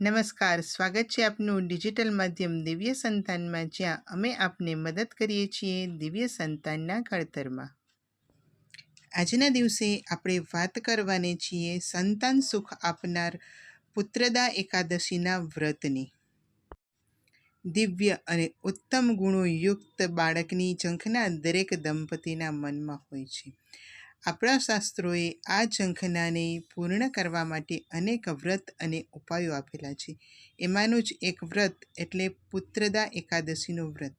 નમસ્કાર. સ્વાગત છે આપનું ડિજિટલ માધ્યમ દિવ્ય સંતાનમાં, જ્યાં અમે આપને મદદ કરીએ છીએ દિવ્ય સંતાનના ઘડતરમાં. આજના દિવસે આપણે વાત કરવાની છીએ સંતાન સુખ આપનાર પુત્રદા એકાદશીના વ્રતની. દિવ્ય અને ઉત્તમ ગુણો યુક્ત બાળકની ઝંખના દરેક દંપતીના મનમાં હોય છે. આપણા શાસ્ત્રોએ આ ઝંખનાને પૂર્ણ કરવા માટે અનેક વ્રત અને ઉપાયો આપેલા છે. એમાંનું જ એક વ્રત એટલે પુત્રદા એકાદશીનું વ્રત.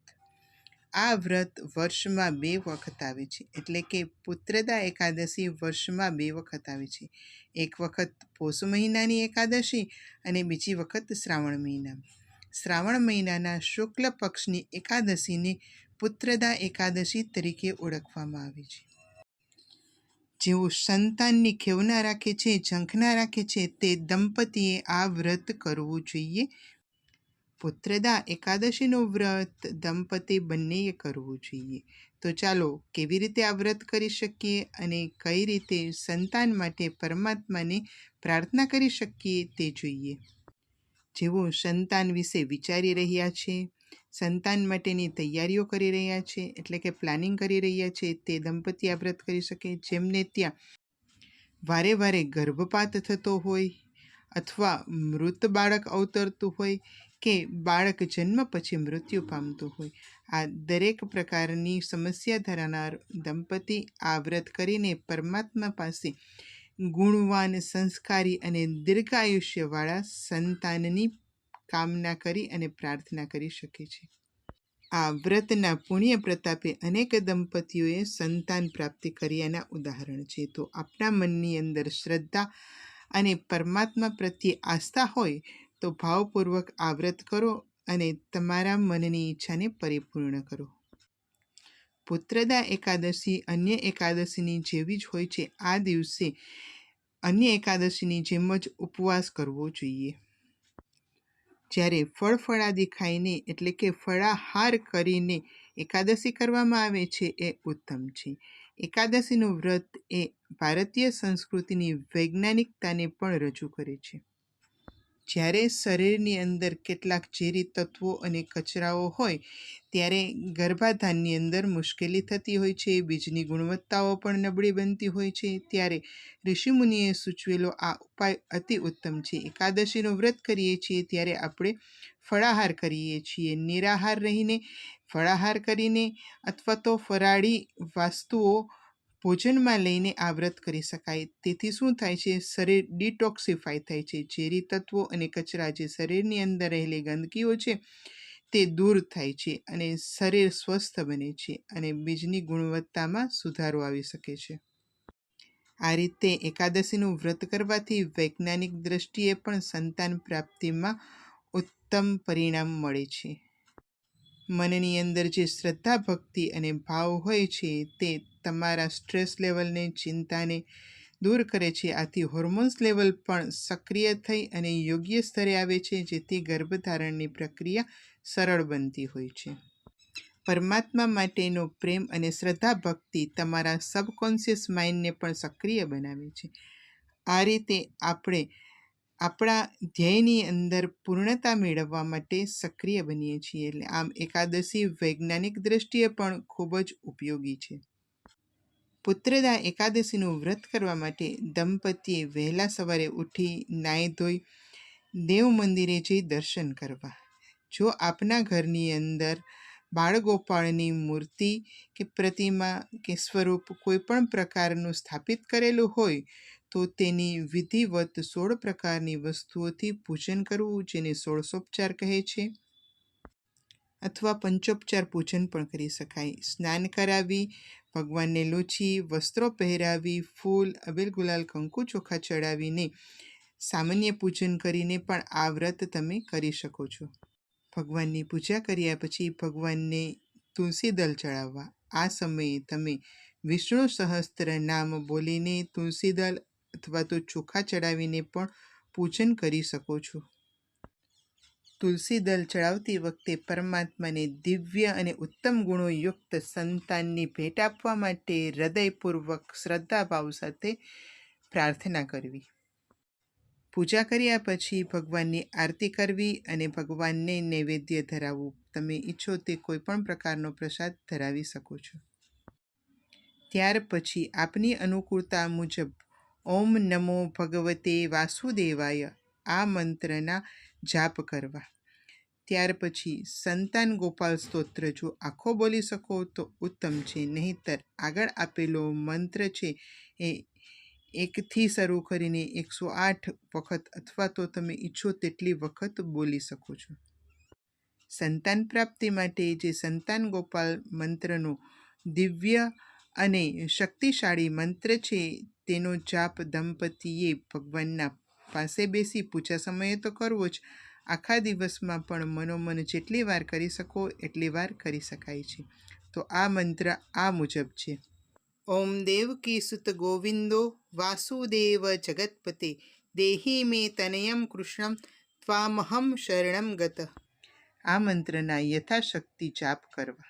આ વ્રત વર્ષમાં બે વખત આવે છે, એટલે કે પુત્રદા એકાદશી વર્ષમાં બે વખત આવે છે. એક વખત પોષ મહિનાની એકાદશી અને બીજી વખત શ્રાવણ મહિના. શ્રાવણ મહિનાના શુક્લ પક્ષની એકાદશીને પુત્રદા એકાદશી તરીકે ઓળખવામાં આવે છે. જેઓ સંતાનની ખેવના રાખે છે, ઝંખના રાખે છે, તે દંપતીએ આ વ્રત કરવું જોઈએ. પુત્રદા એકાદશીનું વ્રત દંપતી બંનેએ કરવું જોઈએ. તો ચાલો, કેવી રીતે આ વ્રત કરી શકીએ અને કઈ રીતે સંતાન માટે પરમાત્માને પ્રાર્થના કરી શકીએ તે જોઈએ. જેઓ સંતાન વિશે વિચારી રહ્યા છે સંતાન માટેની તૈયારીઓ કરી રહ્યા છે, એટલે કે પ્લાનિંગ કરી રહ્યા છે, તે દંપતી આ વ્રત કરી શકે, જેમને ત્યાં વારે વારે ગર્ભપાત થતો હોય અથવા મૃત બાળક અવતરતું હોય કે બાળક જન્મ પછી મૃત્યુ પામતું હોય. આ દરેક પ્રકારની સમસ્યા ધરાવનાર દંપતી આ વ્રત કરીને પરમાત્મા પાસે ગુણવાન, સંસ્કારી અને દીર્ઘાયુષ્યવાળા સંતાનની કામના કરી અને પ્રાર્થના કરી શકે છે. આ વ્રતના પુણ્ય પ્રતાપે અનેક દંપતીઓએ સંતાન પ્રાપ્તિ કર્યાના ઉદાહરણ છે. તો આપણા મનની અંદર શ્રદ્ધા અને પરમાત્મા પ્રત્યે આસ્થા હોય, તો ભાવપૂર્વક આ વ્રત કરો અને તમારા મનની ઈચ્છાને પરિપૂર્ણ કરો. પુત્રદા એકાદશી અન્ય એકાદશીની જેવી જ હોય છે. આ દિવસે અન્ય એકાદશીની જેમ જ ઉપવાસ કરવો જોઈએ. જ્યારે ફળફળા દેખાઈને ખાઈને, એટલે કે ફળાહાર કરીને એકાદશી કરવામાં આવે છે, એ ઉત્તમ છે. એકાદશીનું વ્રત એ ભારતીય સંસ્કૃતિની વૈજ્ઞાનિકતાને પણ રજૂ કરે છે. જ્યારે શરીરની અંદર કેટલાક ઝેરી તત્વો અને કચરાઓ હોય, ત્યારે ગર્ભાધાનની અંદર મુશ્કેલી થતી હોય છે, બીજની ગુણવત્તાઓ પણ નબળી બનતી હોય છે. ત્યારે ઋષિમુનિએ સૂચવેલો આ ઉપાય અતિ ઉત્તમ છે. એકાદશીનું વ્રત કરીએ છીએ ત્યારે આપણે ફળાહાર કરીએ છીએ. નિરાહાર રહીને ફળાહાર કરીને અથવા તો ફરાળી વાસ્તુઓ ભોજનમાં લઈને આ વ્રત કરી શકાય. તેથી શું થાય છે? શરીર ડિટોક્સિફાય થાય છે. ઝેરી તત્વો અને કચરા જે શરીરની અંદર રહેલી ગંદકીઓ છે, તે દૂર થાય છે અને શરીર સ્વસ્થ બને છે અને બીજની ગુણવત્તામાં સુધારો આવી શકે છે. આ રીતે એકાદશીનું વ્રત કરવાથી વૈજ્ઞાનિક દ્રષ્ટિએ પણ સંતાન પ્રાપ્તિમાં ઉત્તમ પરિણામ મળે છે. મનની અંદર જે શ્રદ્ધા, ભક્તિ અને ભાવ હોય છે, તે તમારા સ્ટ્રેસ લેવલને, ચિંતાને દૂર કરે છે. આથી હોર્મોન્સ લેવલ પણ સક્રિય થઈ અને યોગ્ય સ્તરે આવે છે, જેથી ગર્ભધારણની પ્રક્રિયા સરળ બનતી હોય છે. પરમાત્મા માટેનો પ્રેમ અને શ્રદ્ધા ભક્તિ તમારા સબકોન્શિયસ માઇન્ડને પણ સક્રિય બનાવે છે. આ રીતે આપણે આપણા ધ્યેયની અંદર પૂર્ણતા મેળવવા માટે સક્રિય બનીએ છીએ. એટલે આમ એકાદશી વૈજ્ઞાનિક દ્રષ્ટિએ પણ ખૂબ જ ઉપયોગી છે. પુત્રદા એકાદશીનું વ્રત કરવા માટે દંપતીએ વહેલા સવારે ઉઠી નાહી ધોઈ દેવ મંદિરે જઈ દર્શન કરવા. જો આપના ઘરની અંદર બાળગોપાળની મૂર્તિ કે પ્રતિમા કે સ્વરૂપ કોઈપણ પ્રકારનું સ્થાપિત કરેલું હોય, તો તેની વિધિવત સોળ પ્રકારની વસ્તુઓથી પૂજન કરવું જેને સોળસોપચાર કહે છે. અથવા પંચોપચાર પૂજન પણ કરી શકાય. સ્નાન કરાવી, ભગવાનને લોચી, વસ્ત્રો પહેરાવી, ફૂલ અબેલ ગુલાલ કંકુ ચોખા ચડાવીને સામાન્ય પૂજન કરીને પણ આ વ્રત તમે કરી શકો છો. ભગવાનની પૂજા કર્યા પછી ભગવાનને તુલસી દલ ચડાવવા. આ સમયે તમે વિષ્ણુ સહસ્ત્ર નામ બોલીને તુલસી દલ અથવા તો ચોખા ચડાવીને પણ પૂજન કરી શકો છો. તુલસી દલ ચડાવતી વખતે પરમાત્માને દિવ્ય અને ઉત્તમ ગુણોયુક્ત સંતાનની ભેટ આપવા માટે હૃદયપૂર્વક શ્રદ્ધાભાવ સાથે પ્રાર્થના કરવી. પૂજા કર્યા પછી ભગવાનની આરતી કરવી અને ભગવાનને નૈવેદ્ય ધરાવવું. તમે ઈચ્છો તે કોઈપણ પ્રકારનો પ્રસાદ ધરાવી શકો છો. ત્યાર પછી આપની અનુકૂળતા મુજબ ઓમ નમો ભગવતે વાસુદેવાય આ મંત્રના જાપ કરવા. ત્યાર પછી, સંતાન ગોપાલ સ્તોત્ર. જો આખો બોલી શકો તો ઉત્તમ છે, નહીંતર આગળ આપેલો મંત્ર છે એ એકથી શરૂ કરીને એકસો આઠ વખત અથવા તો તમે ઈચ્છો તેટલી વખત બોલી શકો છો. સંતાન પ્રાપ્તિ માટે જે સંતાન ગોપાલ મંત્રનો દિવ્ય અને શક્તિશાળી મંત્ર છે, તેનો જાપ દંપતીએ ભગવાનના પાસે બેસી પૂજા સમયે તો કરવો જ. આખા દિવસમાં પણ મનોમન જેટલી વાર કરી શકો, એટલી વાર કરી શકાય છે. તો આ મંત્ર આ મુજબ છે. ઓમ દેવકી સુત ગોવિંદો, વાસુદેવ જગતપતે, દેહી મે તનયમ કૃષ્ણમ, ત્વામહમ શરણમ ગત. આ મંત્રના યથાશક્તિ જાપ કરવા.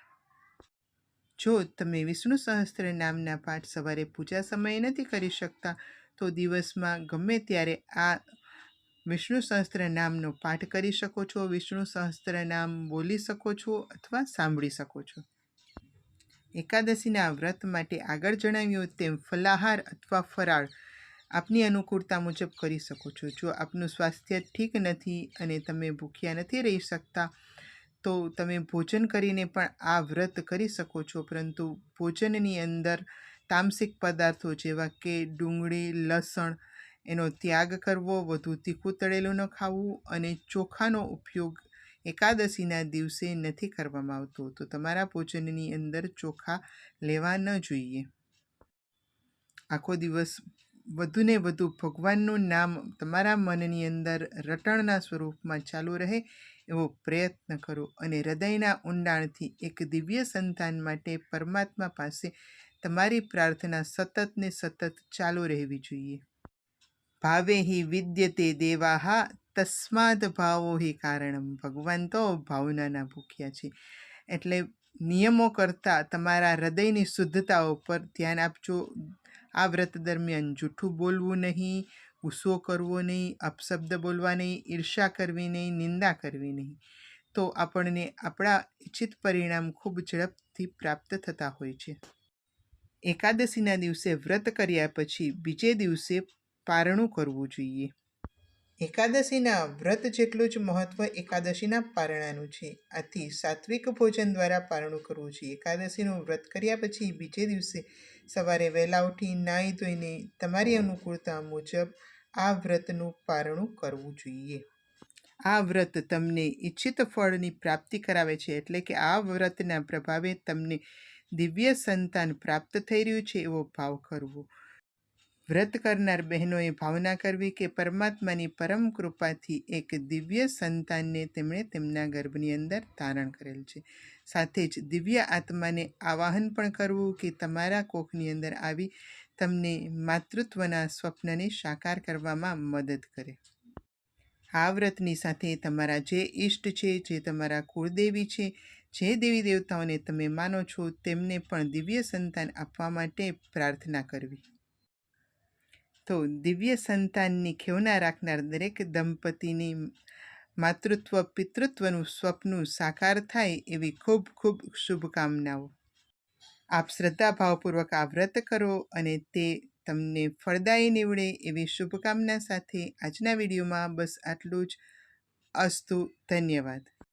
જો તમે વિષ્ણુ સહસ્ત્ર નામના પાઠ સવારે પૂજા સમયે નથી કરી શકતા તો દિવસમાં ગમે ત્યારે આ વિષ્ણુ સહસ્ત્ર નામનો પાઠ કરી શકો છો, વિષ્ણુ સહસ્ત્ર નામ બોલી શકો છો અથવા સાંભળી શકો છો. એકાદશીના વ્રત માટે આગળ જણાવ્યું તેમ ફલાહાર અથવા ફરાળ આપની અનુકૂળતા મુજબ કરી શકો છો. જો આપનું સ્વાસ્થ્ય ઠીક નથી અને તમે ભૂખ્યા નથી રહી શકતા, તો તમે ભોજન કરીને પણ આ વ્રત કરી શકો છો. પરંતુ ભોજનની અંદર તામસિક પદાર્થો જેવા કે ડુંગળી, લસણ, એનો ત્યાગ કરવો, વધુ તીખું તળેલું ન ખાવું અને ચોખાનો ઉપયોગ એકાદશીના દિવસે નથી કરવામાં આવતો. તો તમારા ભોજનની અંદર ચોખા લેવા ન જોઈએ. આખો દિવસ વધુને વધુ ભગવાનનું નામ તમારા મનની અંદર રટણના સ્વરૂપમાં ચાલુ રહે એવો પ્રયત્ન કરો અને હૃદયના ઊંડાણથી એક દિવ્ય સંતાન માટે પરમાત્મા પાસે તમારી પ્રાર્થના સતત ને સતત ચાલુ રહેવી જોઈએ. ભાવે હિ વિદ્યતે દેવાહા, તસ્માદ ભાવો હિ કારણમ. ભગવાન તો ભાવનાના ભૂખ્યા છે. એટલે નિયમો કરતાં તમારા હૃદયની શુદ્ધતાઓ પર ધ્યાન આપજો. આ વ્રત દરમિયાન જૂઠું બોલવું નહીં, ગુસ્સો કરવો નહીં, અપશબ્દ બોલવા નહીં ઈર્ષા કરવી નહીં, નિંદા કરવી નહીં. તો આપણને આપણા ઈચ્છિત પરિણામ ખૂબ ઝડપથી પ્રાપ્ત થતા હોય છે. એકાદશીના દિવસે વ્રત કર્યા પછી બીજે દિવસે પારણું કરવું જોઈએ. એકાદશીના વ્રત જેટલું જ મહત્વ એકાદશીના પારણાનું છે. આથી સાત્વિક ભોજન દ્વારા પારણું કરવું જોઈએ. એકાદશીનું વ્રત કર્યા પછી બીજે દિવસે સવારે વહેલા ઉઠી નાહી ધોઈને તમારી અનુકૂળતા મુજબ આ વ્રતનું પારણું કરવું જોઈએ. આ વ્રત તમને ઈચ્છિત ફળની પ્રાપ્તિ કરાવે છે એટલે કે આ વ્રતના પ્રભાવે તમને દિવ્ય સંતાન પ્રાપ્ત થઈ રહ્યું છે એવો ભાવ કરવો. વ્રત કરનાર બહેનોએ ભાવના કરવી કે પરમાત્માની પરમ કૃપાથી એક દિવ્ય સંતાનને તેમણે તેમના ગર્ભની અંદર ધારણ કરેલ છે. સાથે જ દિવ્ય આત્માને આવાહન પણ કરવું કે તમારા કોખની અંદર આવી તમને માતૃત્વના સ્વપ્નને સાકાર કરવામાં મદદ કરે. આ વ્રતની સાથે તમારા જે ઈષ્ટ છે, જે તમારા કુળદેવી છે જે દેવી દેવતાઓને તમે માનો છો તેમને પણ દિવ્ય સંતાન આપવા માટે પ્રાર્થના કરવી. તો દિવ્ય સંતાનની ખેવના રાખનાર દરેક દંપતીની માતૃત્વ, પિતૃત્વનું સ્વપ્ન સાકાર થાય એવી ખૂબ ખૂબ શુભકામનાઓ. આપ શ્રદ્ધાભાવપૂર્વક આ વ્રત કરો અને તે તમને ફળદાયી નીવડે એવી શુભકામના સાથે આજના વિડીયોમાં બસ આટલું જ. અસ્તુ, ધન્યવાદ.